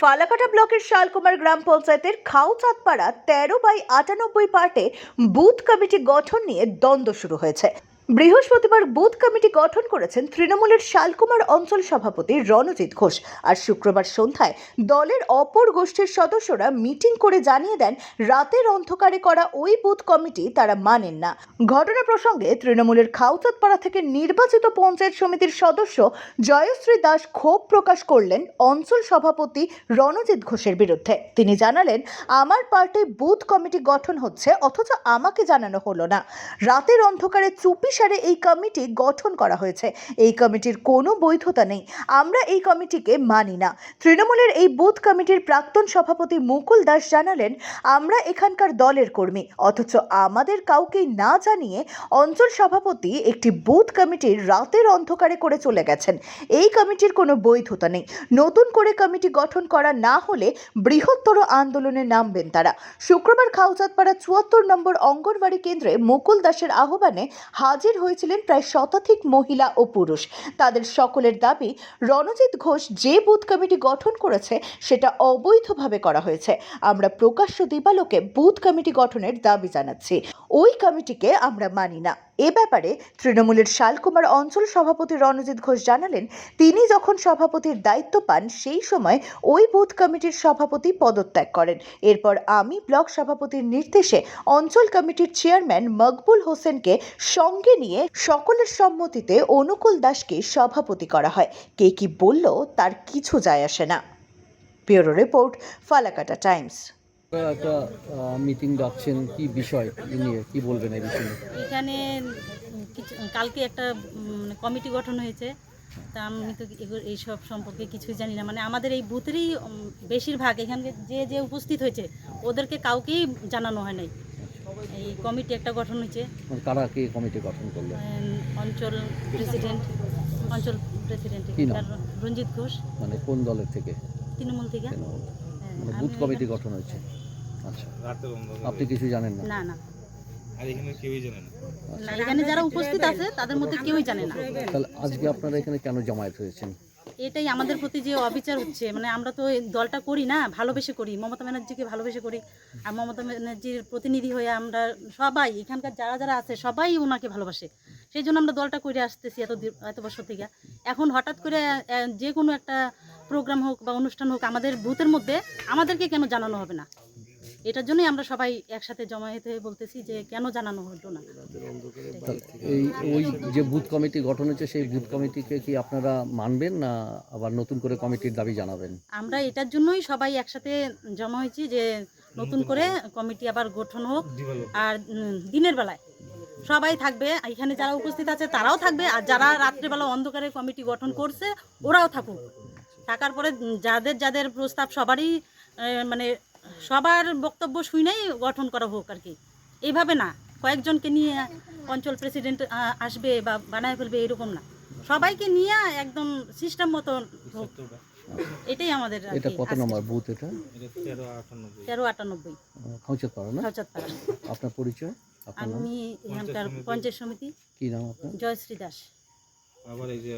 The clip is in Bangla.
ফালাকাটা ব্লকের শালকুমার গ্রাম পঞ্চায়েতের খাউচাঁদপাড়া তেরো বাই আটানব্বই পার্টে বুথ কমিটি গঠন নিয়ে দ্বন্দ্ব শুরু হয়েছে। বৃহস্পতিবার বুথ কমিটি গঠন করেছেন তৃণমূলের শালকুমার অঞ্চল সভাপতি রণজিৎ ঘোষ। আর শুক্রবার সন্ধ্যায় দলের অপর গোষ্ঠীর সদস্যরা মিটিং করে জানিয়ে দেন, রাতের অন্ধকারে করা ওই বুথ কমিটি তারা মানেন না। ঘটনা প্রসঙ্গে তৃণমূলের খাউচাঁদপাড়া থেকে নির্বাচিত পঞ্চায়েত সমিতির সদস্য জয়শ্রী দাস ক্ষোভ প্রকাশ করলেন অঞ্চল সভাপতি রণজিৎ ঘোষের বিরুদ্ধে। তিনি জানালেন, আমার পার্টি বুথ কমিটি গঠন হচ্ছে, অথচ আমাকে জানানো হলো না। রাতের অন্ধকারে চুপি সারে এই কমিটি গঠন করা হয়েছে। এই কমিটির কোনো বৈধতা নেই। আমরা এই কমিটিকে মানি না। তৃণমূলের এই বুথ কমিটির প্রাক্তন সভাপতি মুকুল দাস জানালেন, আমরা এখানকার দলের কর্মী। অথচ আমাদের কাউকেই না জানিয়ে অঞ্চল সভাপতি একটি বুথ কমিটির রাতের অন্ধকারে করে চলে গেছেন। এই কমিটির কোনো বৈধতা নেই। নতুন করে কমিটি গঠন করা না হলে বৃহত্তর আন্দোলনে নামবেন তারা। শুক্রবার খাউচাঁদপাড়া চুয়াত্তর নম্বর অঙ্গনবাড়ি কেন্দ্রে মুকুল দাসের আহ্বানে হাজির হয়েছিলেন প্রায় শতাধিক মহিলা ও পুরুষ। তাদের সকলের দাবি, রণজিৎ ঘোষ যে বুথ কমিটি গঠন করেছে, সেটা অবৈধভাবে করা হয়েছে। আমরা প্রকাশ্য দিবালোকে বুথ কমিটি গঠনের দাবি জানাচ্ছি। ওই কমিটিকে আমরা মানি না। এ ব্যাপারে তৃণমূলের শালকুমার অঞ্চল সভাপতি রণজিৎ ঘোষ জানালেন, তিনি যখন সভাপতির দায়িত্ব পান, সেই সময় ওই বুথ কমিটির সভাপতি পদত্যাগ করেন। এরপর আমি ব্লক সভাপতির নির্দেশে অঞ্চল কমিটির চেয়ারম্যান মকবুল হোসেনকে সঙ্গে নিয়ে সকলের সম্মতিতে অনুকূল দাসকে সভাপতি করা হয়। কে কি বলল, তার কিছু যায় আসে না। Bureau report, Falakata times. একটা মিটিং ডাকছেন কি বিষয় নিয়ে? কি বলবেন এই বিষয়ে? এখানে কিছু কালকে একটা কমিটি গঠন হয়েছে। তা আমি তো এইসব সম্পর্কে কিছুই জানি না। মানে আমাদের এই বুথেরই বেশিরভাগ এখানে যে যে উপস্থিত হয়েছে ওদেরকে কাউকেই জানানো হয় নাই। এই কমিটি একটা গঠন হয়েছে। মানে কারা কে কমিটি গঠন করল? অঞ্চল প্রেসিডেন্ট অঞ্চল প্রেসিডেন্ট রঞ্জিত ঘোষ। মানে কোন দলের থেকে? তৃণমূল থেকে। মানে বুথ কমিটি গঠন হয়েছে। আচ্ছা। আপনি কিছু জানেন না? না না। আর এখানে কেউই জানে না। না, এখানে যারা উপস্থিত আছে তাদের মধ্যে কেউই জানে না। তাহলে আজকে আপনারা এখানে কেন জমায়েত হয়েছেন? এটাই আমাদের প্রতি যে অবিচার হচ্ছে মানে আমরা তো দলটা করি না ভালোবেসে করি। মমতা ব্যানার্জিকে ভালোবেসে করি। আর মমতা ব্যানার্জির প্রতিনিধি হয়ে আমরা সবাই এখানকার যারা যারা আছে সবাই ওনাকে ভালোবাসে। সেই জন্য আমরা দলটা করে আসতেছি এত এত বছর থেকে। এখন হঠাৎ করে যে কোনো একটা প্রোগ্রাম হোক বা অনুষ্ঠান হোক আমাদের বুথের মধ্যে আমাদেরকে কেন জানানো হবে না? এটার জন্যই আমরা সবাই একসাথে জমায়েত হয়ে বলতেছি যে কেন জানানো হলো না? এই ওই যে বুথ কমিটি গঠন হয়েছে সেই বুথ কমিটিকে কি আপনারা মানবেন না আবার নতুন করে কমিটির দাবি জানাবেন? আমরা এটার জন্যই সবাই একসাথে জমা হয়েছি যে নতুন করে কমিটি আবার গঠন হোক আর দিনের বেলায়। সবাই থাকবে এখানে যারা উপস্থিত আছে তারাও থাকবে আর যারা রাত্রেবেলা অন্ধকারে কমিটি গঠন করছে ওরাও থাকুক। থাকার পরে যাদের যাদের প্রস্তাব সবারই মানে সবার বক্তব্য শুনেই গঠন করা হোক আর কি। এইভাবে না কয়েকজনকে নিয়ে অঞ্চল প্রেসিডেন্ট আসবে বা বানায় ফেলবে এরকম না। সবাইকে নিয়ে একদম সিস্টেম মতো হোক। এটাই আমাদের এটা কত নম্বর বুথ এটা? না? আপনার পরিচয়? আমি এখানকার পঞ্চায়েত সমিতি। কি নাম আপনার? জয়শ্রী দাস। আবার এই যে